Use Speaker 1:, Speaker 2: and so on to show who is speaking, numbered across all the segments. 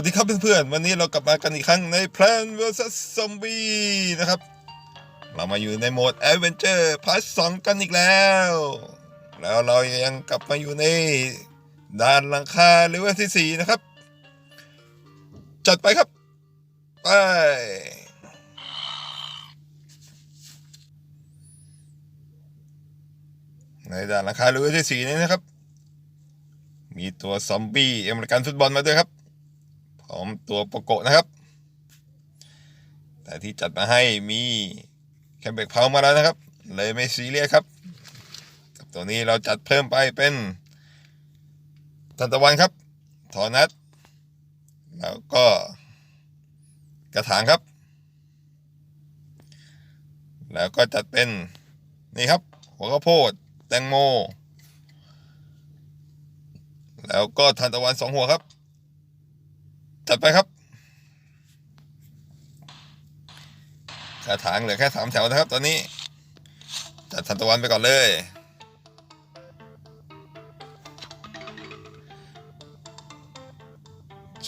Speaker 1: วัสดีครับเพื่อนๆ วันนี้เรากลับมากันอีกครั้งใน Plan vs Zombie นะครับ เรามาอยู่ในโหมด Adventure Part 2 กันอีกแล้ว แล้วเรายังกลับมาอยู่ในด่านหลังคาเลเวลที่ 4 นะครับ จัดไปครับ ไปในด่านหลังคาเลเวลที่4นี้นะครับ มีตัวซอมบี้อเมริกันฟุตบอลมาด้วยครับ พร้อมตัวโปโกะนะครับ แต่ที่จัดมาให้มีแคมเบกเพามาแล้วนะครับ เลยไม่ซีเรียสครับ กับตัวนี้เราจัดเพิ่มไปเป็นทันตะวันครับทอนัทแล้วก็กระถางครับ แล้วก็จัดเป็นนี่ครับ หัวข้าวโพดแตงโม แล้วก็ทานตะวันสองหัวครับ จัดไปครับกระถางเหลือแค่สามแถวนะครับ ตอนนี้ จัดทานตะวันไปก่อนเลย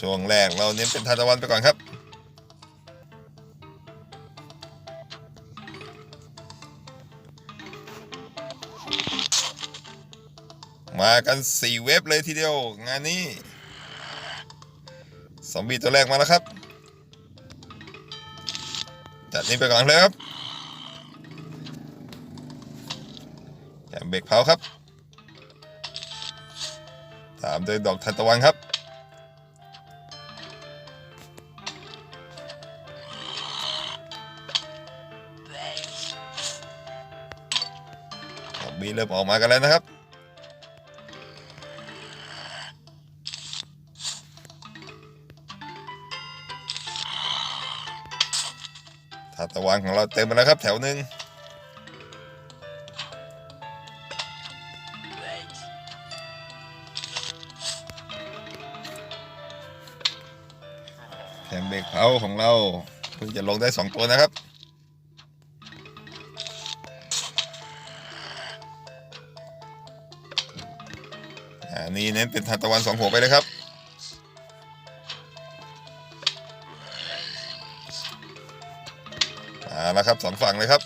Speaker 1: ช่วงแรกเราเน้นเป็นทานตะวันไปก่อนครับมากันสี่เว็บเลยทีเดียว งานนี้ ซอมบี้ตัวแรกมาแล้วครับ จัดนี้ไปก่อนเลยครับแกมเบรกเผาครับ ตามด้วยดอกทานตะวันครับ ซอมบี้เริ่มออกมากันแล้วนะครับาตะวันของเราเต็มไปแล้วครับแถวหนึ่งแคมเบรกเผาของเราเพิ่งจะลงได้สองตัวนะครับอันนี้เน้นเป็นทานตะวันสองหัวไปเลยครับ แล้วครับสองฝั่งเลยครับ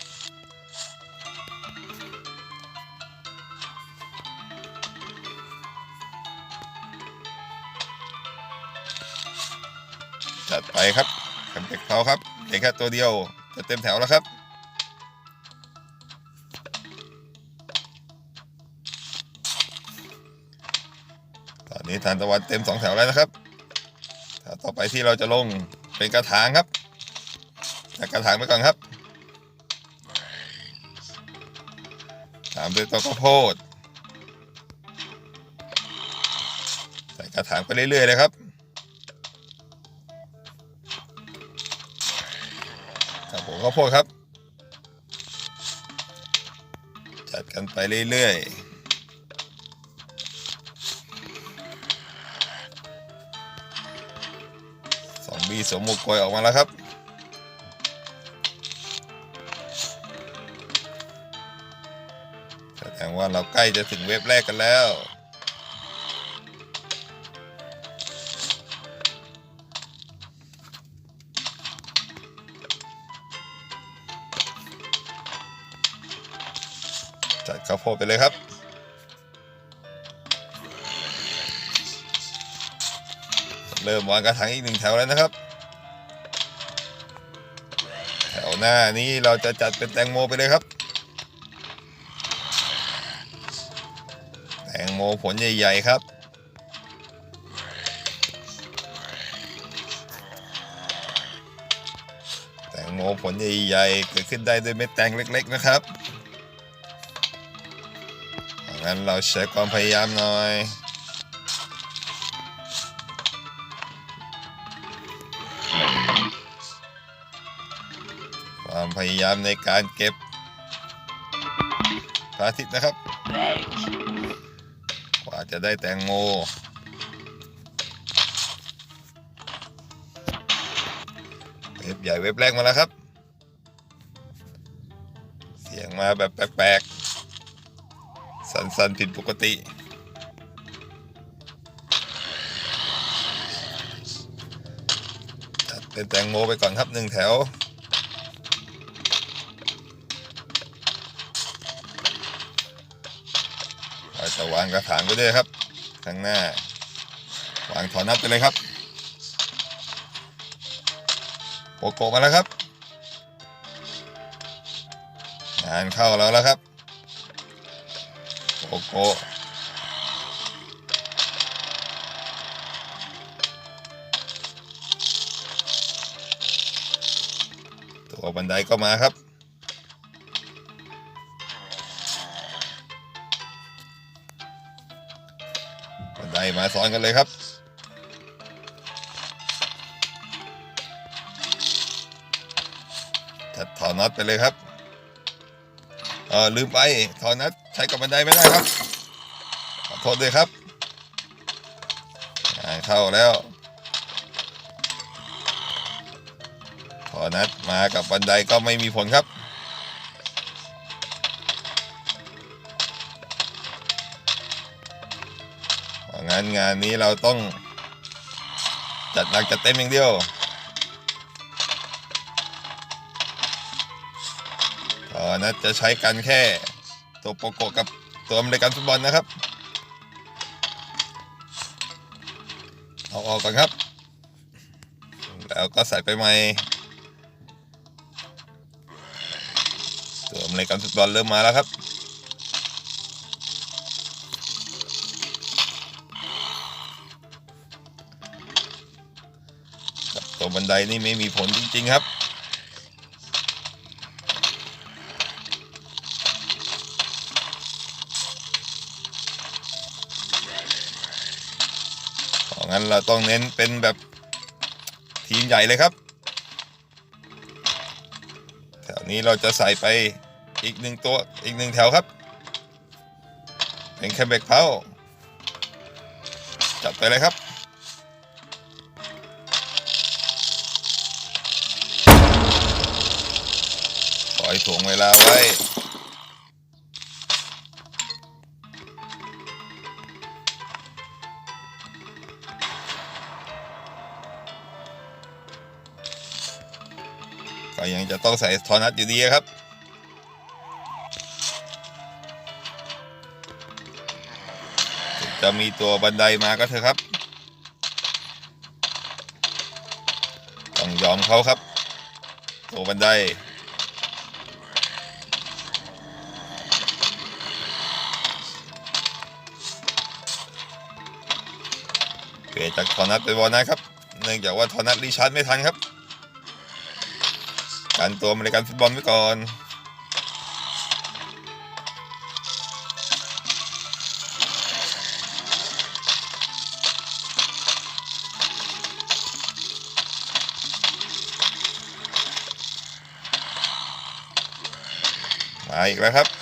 Speaker 1: จัดไปครับแคมเปกเขาครับเพียงแค่ตัวเดียวจะเต็มแถวแล้วครับตอนนี้ทานตะวันเต็มสองแถวแล้วนะครับแถวต่อไปที่เราจะลงเป็นกระถางครับจัดกระถางไปก่อนครับามด้วยตัวข้าวโพดใส่กระถางไปเรื่อยๆเลยครับครับผมข้าวโพดครับ จัดกันไปเรื่อยๆสองบีสมหมวกกลอยออกมาแล้วครับ แสดงว่าเราใกล้จะถึงเว็บแรกกันแล้ว จัดข้าวโพดไปเลยครับเริ่มวางกระถางอีกหนึ่งแถวแล้วนะครับ แถวหน้านี้เราจะจัดเป็นแตงโมไปเลยครับ โมผลใหญ่ๆครับ แตงโมผลใหญ่ๆเกิดขึ้นได้ด้วยเม็ดแตงเล็กๆนะครับงั้นเราใช้ความพยายามหน่อยความพยายามในการเก็บพระอาทิตย์นะครับ กว่าจะได้แตงโม เว็บใหญ่เว็บแรกมาแล้วครับ เสียงมาแบบแปลกๆ สันๆผิดปกติเล่นแตงโมไปก่อนครับหนึ่งแถวาวางกระถางไปด้วยครับข้างหน้าวางถอนนับไปเลยครับโปโกมาแล้วครับ งานเข้าแล้วแล้วครับโปโกตัวบันไดก็มาครับาซอนกันเลยครับจัดถอนน็อตไปเลยครับเออลืมไปถอนน็อตใช้กับบันไดไม่ได้ครับขอโทษด้วยครับเข้าแล้วถอนน็อตมากับบันไดก็ไม่มีผลครับ งั้นงานนี้เราต้อง จัดหนักจัดเต็มอย่างเดียวตอนนั้นจะใช้กันแค่ตัวโปโกกับตัวอเมริกันฟุตบอลนะครับเอาออกก่อนครับ แล้วก็ใส่ไปใหม่ตัวอเมริกันฟุตบอลเริ่มมาแล้วครับ ตัวบันไดนี่ไม่มีผลจริง ๆ ครับ เพราะงั้นเราต้องเน้นเป็นแบบทีมใหญ่เลยครับ แถวนี้เราจะใส่ไปอีกหนึ่งตัวอีกหนึ่งแถวครับ เป็นแคมเบกเพาจับไปเลยครับ อยถ่วงเวลาไว้ ก็ยังจะต้องใส่ทอนัทอยู่ดีครับจะมีตัวบันไดมาก็เถอะครับ ต้องยอมเขาครับ ตัวบันได เปลี่ยนจากทอนัทเป็นวอลนัทครับ เนื่องจากว่าทอนัทรีชาร์จไม่ทันครับ การตัวอเมริกันฟุตบอลไว้ก่อนมาอีกแล้วครับ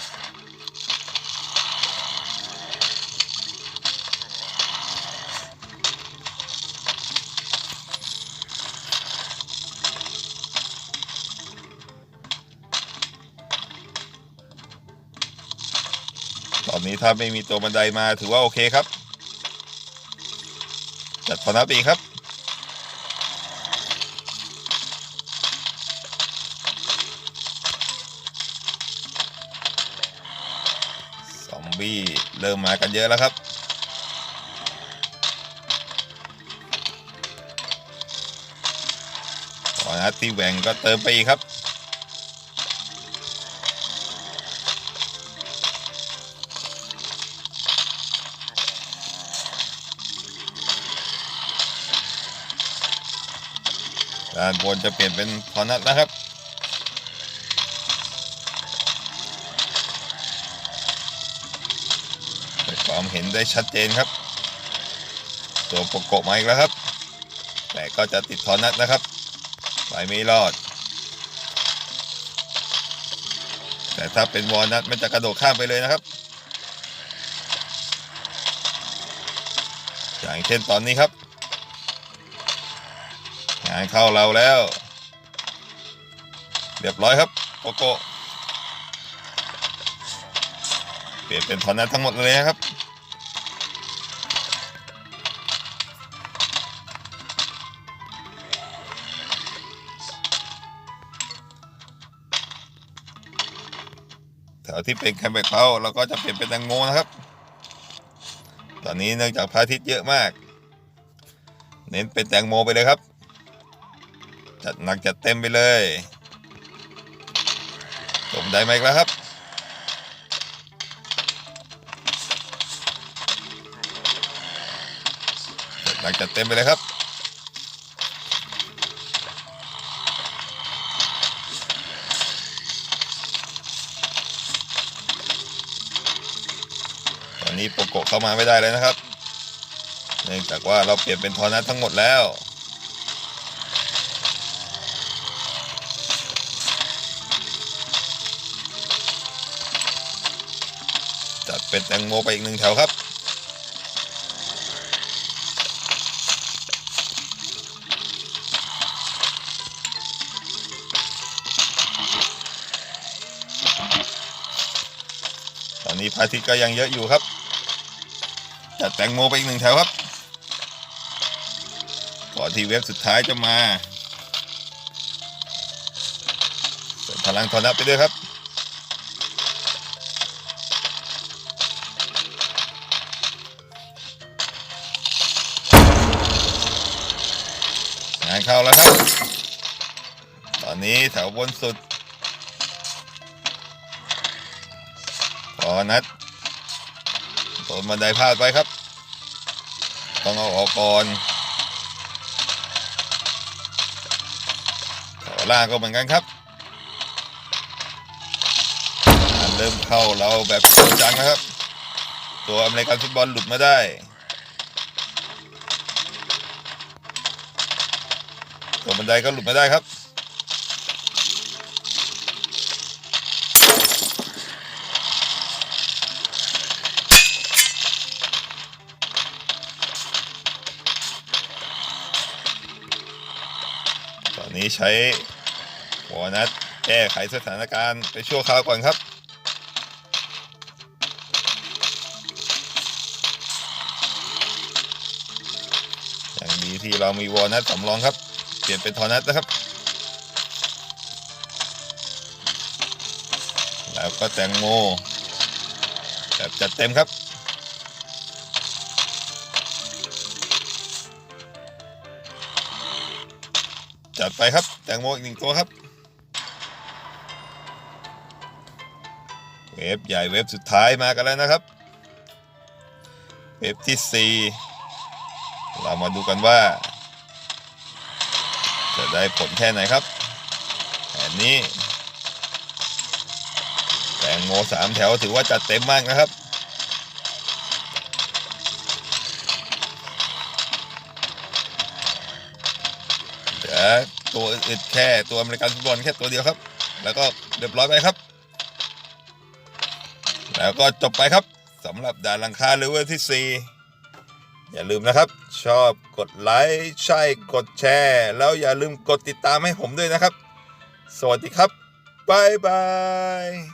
Speaker 1: นี้ถ้าไม่มีตัวบันไดมาถือว่าโอเคครับ จัดพอนับอีกครับซอมบี้เริ่มมากันเยอะแล้วครับพอนัดที่แหว่งก็เติมไปอีกครับ ด้านบนจะเปลี่ยนเป็นทอนัทนะครับความเห็นได้ชัดเจนครับ ตัวโปโกะมาอีกแล้วครับ แต่ก็จะติดทอนัทนะครับไปไม่รอด แต่ถ้าเป็นวอนัทมันจะกระโดดข้ามไปเลยนะครับ อย่างเช่นตอนนี้ครับ งาเข้าเราแล้ว เรียบร้อยครับโกโก้เปลี่ยนเป็นถอนนั้นทั้งหมดเลยนะครับแถวที่เป็นแคมเปญเขาเราก็จะเปลี่ยนเป็นแตงโมนะครับ ตอนนี้เนื่องจากพระอาทิตย์เยอะมาก เน้นเป็นแตงโมไปเลยครับ จัดหนักจัดเต็มไปเลยตมได้ไหมครับ จัดหนักจัดเต็มไปเลยครับตอนนี้โปโกเข้ามาไม่ได้เลยนะครับ เนื่องจากว่าเราเปลี่ยนเป็นทอนัททั้งหมดแล้ว ตงโมไปอีกหนึ่งแถวครับ ตอนนี้พระอาทิตย์ก็ยังเยอะอยู่ครับ จัดแตงโมไปอีกหนึ่งแถวครับ ก่อนที่เว็บสุดท้ายจะมาพลังทอนับไปด้วยครับานเข้าแล้วครับ ตอนนี้แถวบนสุด พอนัดโดนบันไดพลาดไปครับ ต้องเอาออกก่อนแถวล่างก็เหมือนกันครับเริ่มเข้าเราแบบจริงจังนะครับ ตัวอเมริกันฟุตบอลหลุดมาได้ ตัวบันไดก็หลุดมาได้ครับตอนนี้ใช้หัวนัดแก้ไขสถานการณ์ไปชั่วคราวก่อนครับอย่างดีที่เรามีวอลนัทสำรองครับ เปลี่ยนเป็นทอนัทนะครับ แล้วก็แตงโมแบบจัดเต็มครับ จัดไปครับ แตงโมอีกหนึ่งตัวครับ เวฟใหญ่เวฟสุดท้ายมากันแล้วนะครับ เวฟที่ 4 เรามาดูกันว่า จะได้ผลแค่ไหนครับแผนนี้ แตงโมสามแถวถือว่าจัดเต็มมากนะครับเหลือตัวอื่นแค่ตัวอเมริกันฟุตบอลแค่ตัวเดียวครับ แล้วก็เรียบร้อยไปครับ แล้วก็จบไปครับสำหรับด่านลังคาเลเวลที่ 4 อย่าลืมนะครับ ชอบกดไลค์ใช่กดแชร์ แล้วอย่าลืมกดติดตามให้ผมด้วยนะครับ สวัสดีครับบ๊ายบาย